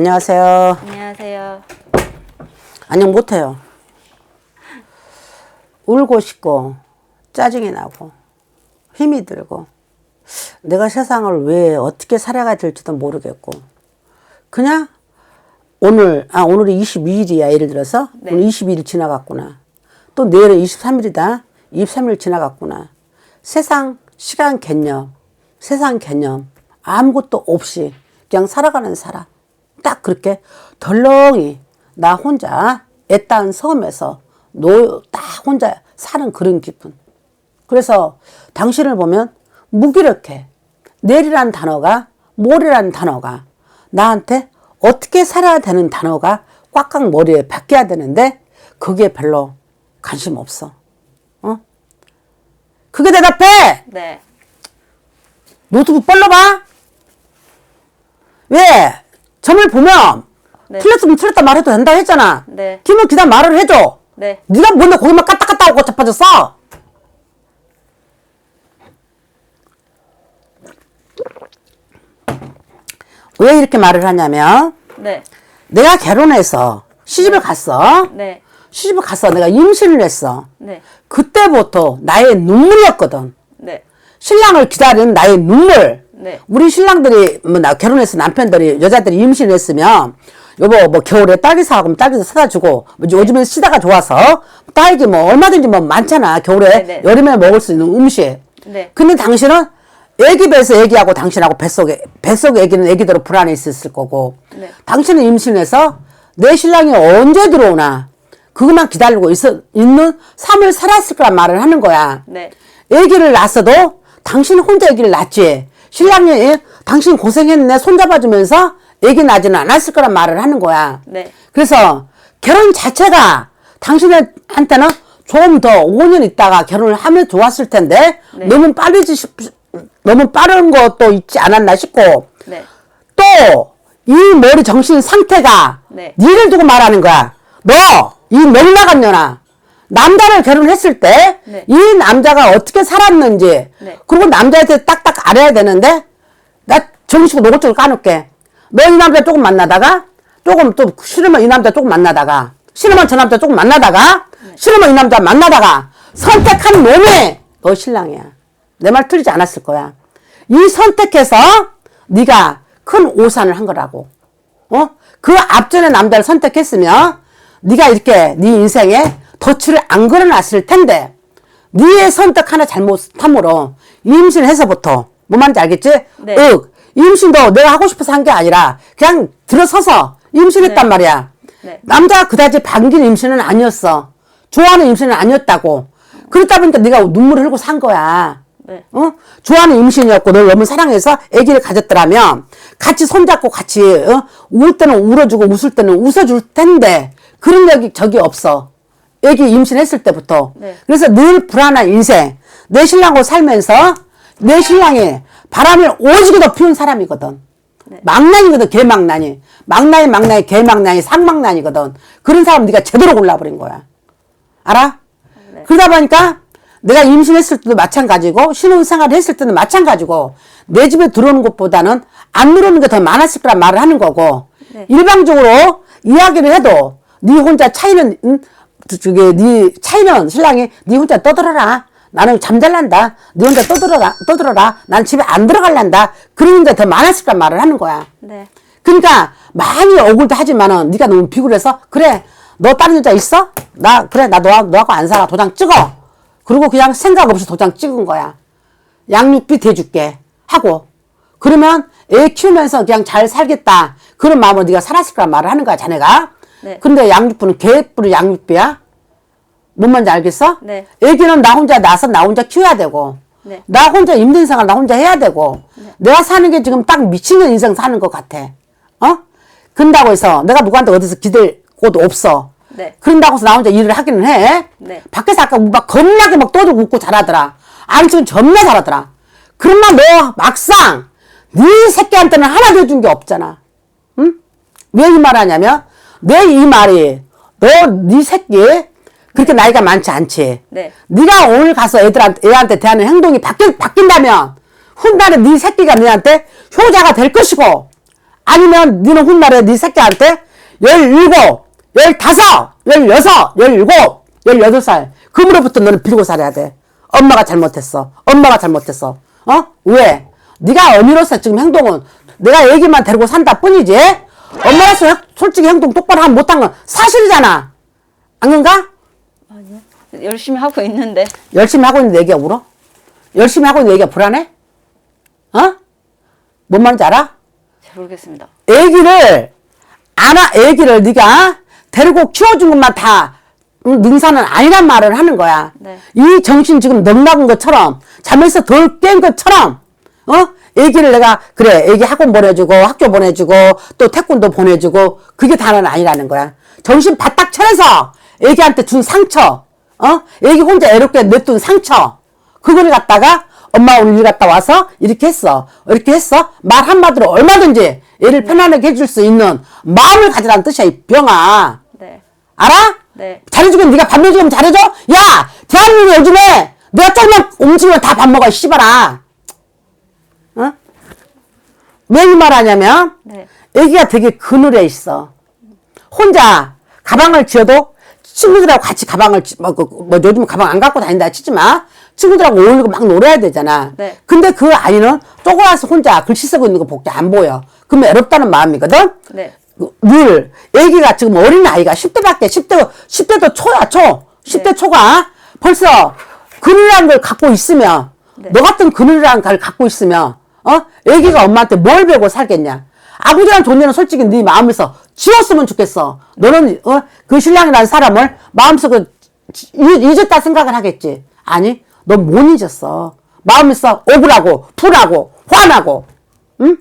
안녕하세요. 안녕하세요. 안녕 못해요. 울고 싶고 짜증이 나고 힘이 들고 내가 세상을 왜 어떻게 살아가야 될지도 모르겠고 그냥 오늘 아 오늘이 22일이야 예를 들어서 네. 오늘 22일 지나갔구나 또 내일은 23일이다 23일 지나갔구나 세상 시간 개념 세상 개념 아무것도 없이 그냥 살아가는 사람 딱 그렇게 덜렁이 나 혼자 애딴 섬에서 노 딱 혼자 사는 그런 기분 그래서 당신을 보면 무기력해. 내리라는 단어가, 모래라는 단어가 나한테 어떻게 살아야 되는 단어가 꽉꽉 머리에 박혀야 되는데 그게 별로 관심 없어. 어? 그게 대답해! 네. 노트북 벌러봐! 왜? 점을 보면 네. 틀렸으면 틀렸다 말해도 된다 했잖아. 네. 기면 기다 말을 해줘. 네. 네가 뭔데 거기만 까딱까딱 하고 잡아줬어? 왜 이렇게 말을 하냐면 네. 내가 결혼해서 시집을 갔어. 네. 시집을 갔어. 내가 임신을 했어. 네. 그때부터 나의 눈물이었거든. 네. 신랑을 기다리는 나의 눈물. 네. 우리 신랑들이 뭐 나 결혼해서 남편들이 여자들이 임신했으면 여보 뭐 겨울에 딸기 사가면 딸기도 사다 주고 뭐 요즘엔 시다가 좋아서 딸기 뭐 얼마든지 뭐 많잖아 겨울에 네네. 여름에 먹을 수 있는 음식. 네. 근데 당신은 애기 뱃에서 애기하고 당신하고 뱃속에 뱃속 애기는 애기대로 불안해 있었을 거고 네. 당신은 임신해서 내 신랑이 언제 들어오나 그것만 기다리고 있어, 있는 삶을 살았을 거란 말을 하는 거야. 네. 애기를 낳았어도 당신 혼자 애기를 낳지. 신랑이 예, 당신 고생했네 손잡아주면서 애기 낳지는 않았을 거란 말을 하는 거야. 네. 그래서 결혼 자체가 당신한테는 좀더 5년 있다가 결혼을 하면 좋았을 텐데 네. 너무 빠르지 싶, 너무 빠른 것도 있지 않았나 싶고 네. 또이 머리 정신 상태가 네. 니를 두고 말하는 거야. 너이 넉나간 년아 남자를 결혼했을 때이 네. 남자가 어떻게 살았는지 네. 그리고 남자한테 딱딱 알아야 되는데 나 정식으로 노골적으로 까놓게 너 이 남자 조금 만나다가 조금 또 싫으면 이 남자 조금 만나다가 싫으면 저 남자 조금 만나다가 네. 싫으면 이 남자 만나다가 선택한 놈이 너 신랑이야 내 말 틀리지 않았을 거야 이 선택해서 네가 큰 오산을 한 거라고 어? 그 앞전에 남자를 선택했으면 네가 이렇게 네 인생에 덫을 안 걸어놨을 텐데 네의 선택 하나 잘못함으로 임신해서부터 뭐 말인지 알겠지? 네. 윽 임신도 내가 하고 싶어서 한 게 아니라 그냥 들어서서 임신했단 네. 말이야 네. 남자가 그다지 반긴 임신은 아니었어 좋아하는 임신은 아니었다고 그렇다 보니까 네가 눈물을 흘고 산 거야 네. 어? 좋아하는 임신이었고 널 너무 사랑해서 아기를 가졌더라면 같이 손잡고 같이 어? 울 때는 울어주고 웃을 때는 웃어줄 텐데 그런 적이 적이 없어. 아기 임신했을 때부터. 네. 그래서 늘 불안한 인생. 내 신랑하고 살면서 내 신랑이 바람을 오지게도 피운 사람이거든. 망난이거든 개망난이. 망난이 망난이 개망난이 상망난이거든. 그런 사람 네가 제대로 골라버린 거야. 알아? 네. 그러다 보니까 내가 임신했을 때도 마찬가지고 신혼생활을 했을 때도 마찬가지고 내 집에 들어오는 것보다는 안 들어오는 게 더 많았을 거란 말을 하는 거고 네. 일방적으로 이야기를 해도 네 혼자 차이는 응? 저기 네 차이는 신랑이 네 혼자 떠들어라. 나는 잠잘란다. 네 혼자 떠들어라 떠들어라. 난 집에 안 들어갈란다. 그런 게 더 많았을 거란 말을 하는 거야. 네. 그러니까 많이 억울도 하지만은 네가 너무 비굴해서 그래 너 다른 여자 있어? 나 그래 나 너하고 너하고 안 살아. 도장 찍어. 그리고 그냥 생각 없이 도장 찍은 거야. 양육비 대줄게. 하고. 그러면 애 키우면서 그냥 잘 살겠다. 그런 마음으로 네가 살았을 거란 말을 하는 거야 자네가 네. 근데 양육비는 개뿔이 양육비야 뭔 말인지 알겠어? 네. 애기는 나 혼자 낳아서 나 혼자 키워야 되고 네. 나 혼자 힘든 생활 나 혼자 해야 되고 내가 사는 게 지금 딱 미치는 인생 사는 것 같아 어? 그런다고 해서 내가 누구한테 어디서 기댈 곳 없어 네. 그런다고 해서 나 혼자 일을 하기는 해 네. 밖에서 아까 막 겁나게 막 떠들고 웃고 잘하더라 안치면 존나 잘하더라 그러나 너 막상 네 새끼한테는 하나도 해준 게 없잖아 응? 왜 이 말 하냐면 내 이 말이 너 네 새끼 그렇게 나이가 많지 않지. 네. 네가 오늘 가서 애들한테 애한테 대하는 행동이 바뀐 바뀐다면 훗날에 네 새끼가 너한테 효자가 될 것이고 아니면 니는 훗날에 네 새끼한테 열일곱, 열다섯, 열여섯, 열일곱, 열여덟 살 그무로부터 너는 빌고 살아야 돼. 엄마가 잘못했어. 엄마가 잘못했어. 어? 왜? 네가 어미로서 지금 행동은 내가 애기만 데리고 산다 뿐이지. 엄마로서 행- 솔직히 행동 똑바로 하면 못한 건 사실이잖아. 안 그런가? 아니요. 열심히 하고 있는데. 열심히 하고 있는데 애기가 울어? 열심히 하고 있는데 애기가 불안해? 어? 뭔 말인지 알아? 잘 모르겠습니다. 애기를 안아 애기를 네가 데리고 키워준 것만 다 응, 능사는 아니란 말을 하는 거야. 네. 이 정신 지금 넉나간 것처럼 잠에서 덜 깬 것처럼 어 애기를 내가 그래 애기 학원 보내주고 학교 보내주고 또 태권도 보내주고 그게 다는 아니라는 거야. 정신 바짝 차려서 애기한테 준 상처 어 애기 혼자 애롭게 냅둔 상처 그거를 갖다가 엄마 오늘 일 갔다 와서 이렇게 했어. 이렇게 했어. 말 한마디로 얼마든지 애를 편안하게 해줄 수 있는 마음을 가지라는 뜻이야, 이 병아. 네. 알아? 네. 잘해주면 네가 밥 먹으면 잘해줘? 야! 대한민국 요즘에 내가 조금만 움직이면 다 밥 먹어, 이 씨발아. 어? 왜이 말 하냐면, 네. 애기가 되게 그늘에 있어. 혼자 가방을 쥐어도 친구들하고 같이 가방을 쥐- 뭐, 그, 뭐 요즘 가방 안 갖고 다닌다 치지 마. 친구들하고 어울리고 막 놀아야 되잖아. 네. 근데 그 아이는 쪼그라서 혼자 글씨 쓰고 있는 거볼때안 보여. 그러면 외롭다는 마음이거든? 네. 그, 늘 애기가 지금 어린 아이가 10대밖에 10대 10대도 초야 초 10대 네. 초가 벌써 그늘이라는 걸 갖고 있으면 네. 너 같은 그늘이라는 걸 갖고 있으면 어 애기가 엄마한테 뭘 배고 살겠냐 아버지란 존재는 솔직히 네 마음에서 지웠으면 좋겠어 너는 어 그 신랑이라는 사람을 마음속에 잊었다 생각을 하겠지 아니 넌 못 잊었어 마음에서 억울하고 불하고 화나고 응?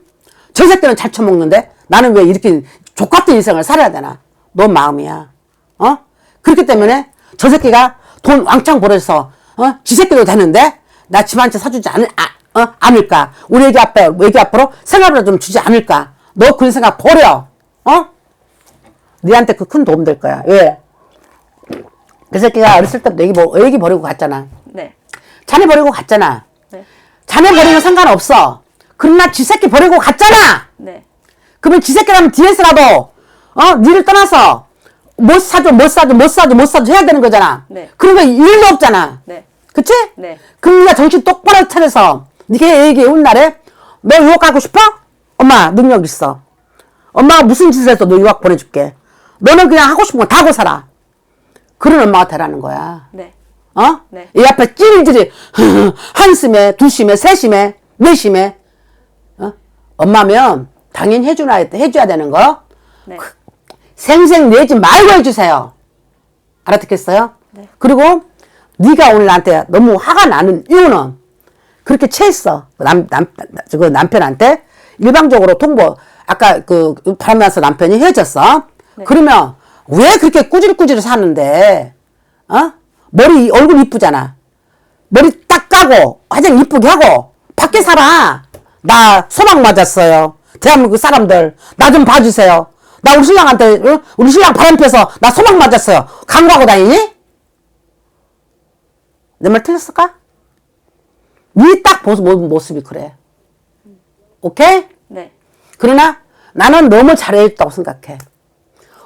저 새끼는 잘 처먹는데 나는 왜 이렇게 족같은 인생을 살아야 되나? 넌 마음이야. 어? 그렇기 때문에 저 새끼가 돈 왕창 벌어서 어? 지 새끼도 되는데 나 집 한 채 사주지 않을, 아, 어? 않을까? 우리 애기 앞에, 애기 앞으로 생활을 좀 주지 않을까? 너 그런 생각 버려. 어? 니한테 그 큰 도움 될 거야. 왜? 그 새끼가 어렸을 때부터 애기, 버- 애기 버리고 갔잖아. 네. 자네 버리고 갔잖아. 네. 자네 버리면 상관없어. 그러나 지 새끼 버리고 갔잖아! 네. 그러면 지 새끼라면 뒤에서라도 어 니를 떠나서 못 사줘 못 사줘 못 사줘 못 사줘 해야 되는 거잖아. 네. 그런 거 일도 없잖아. 네. 그치? 네. 그럼 네가 정신 똑바로 차려서 네가 얘기 온 날에 너 유학 가고 싶어? 엄마 능력 있어. 엄마가 무슨 짓을 해서 너 유학 보내줄게. 너는 그냥 하고 싶은 거 다 하고 살아. 그런 엄마가 되라는 거야. 네. 어? 네. 이 앞에 찔찔이 한심해, 두심해, 세심해, 네심해. 어? 엄마면 당연히 해주나 해줘야 되는 거. 네. 생생 내지 말고 해주세요. 알아듣겠어요? 네. 그리고 네가 오늘 나한테 너무 화가 나는 이유는 그렇게 체했어. 남, 남, 그 남편한테 일방적으로 통보, 아까 그 바람나서 남편이 헤어졌어. 네. 그러면 왜 그렇게 꾸질꾸질 사는데, 어? 머리, 얼굴 이쁘잖아. 머리 딱 까고, 화장 이쁘게 하고, 밖에 살아. 나 소방 맞았어요. 대한민국 사람들, 나 좀 봐주세요. 나 우리 신랑한테, 어? 우리 신랑 바람 펴서 나 소방 맞았어요. 강구하고 다니니? 내 말 틀렸을까? 니딱 모습, 모습이 그래. 오케이? 네. 그러나 나는 너무 잘해줬다고 생각해.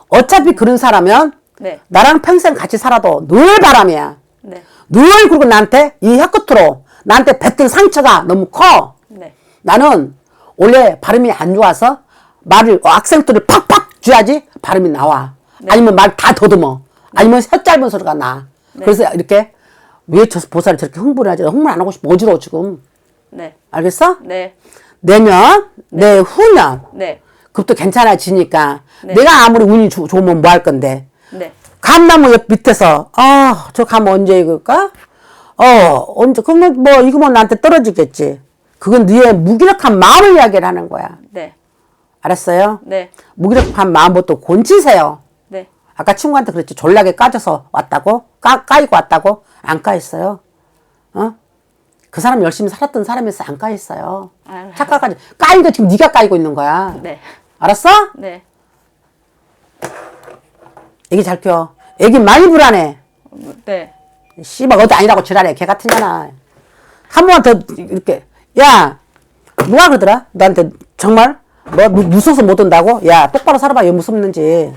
어차피 그런 사람은 네. 나랑 평생 같이 살아도 늘 바람이야. 네. 늘 그리고 나한테 이 혀끝으로 나한테 뱉은 상처가 너무 커. 네. 나는 원래 발음이 안 좋아서 말을 어, 악센트를 팍팍 줘야지 발음이 나와. 아니면 말 다 더듬어. 아니면 혀 짧은 소리가 나. 그래서 이렇게 왜 저 보살이 저렇게 흥분을 하지? 흥분 안 하고 싶어. 어지러워 지금. 네. 알겠어? 네. 내년, 내 후년 네. 그것도 괜찮아지니까 네. 내가 아무리 운이 좋- 좋으면 뭐 할 건데 네. 감나무 옆 밑에서 아 저 감 언제 익을까? 어 언제 그러면 뭐 익으면 나한테 떨어지겠지. 그건 네의 무기력한 마음을 이야기를 하는 거야. 네. 알았어요? 네. 무기력한 마음부터 곤치세요. 네. 아까 친구한테 그랬지 졸라게 까져서 왔다고 까 까이고 왔다고 안 까였어요. 어? 그 사람 열심히 살았던 사람이서 안 까였어요. 아유. 착각하지. 까인 거 지금 네가 까이고 있는 거야. 네. 알았어? 네. 애기 잘 키워. 애기 많이 불안해. 네. 씨발 어디 아니라고 지랄해. 개 같은 년아. 한 번만 더 이렇게 야 누가 그러더라? 너한테 정말 뭐 무- 무서워서 못 온다고? 야 똑바로 살아봐 왜 무섭는지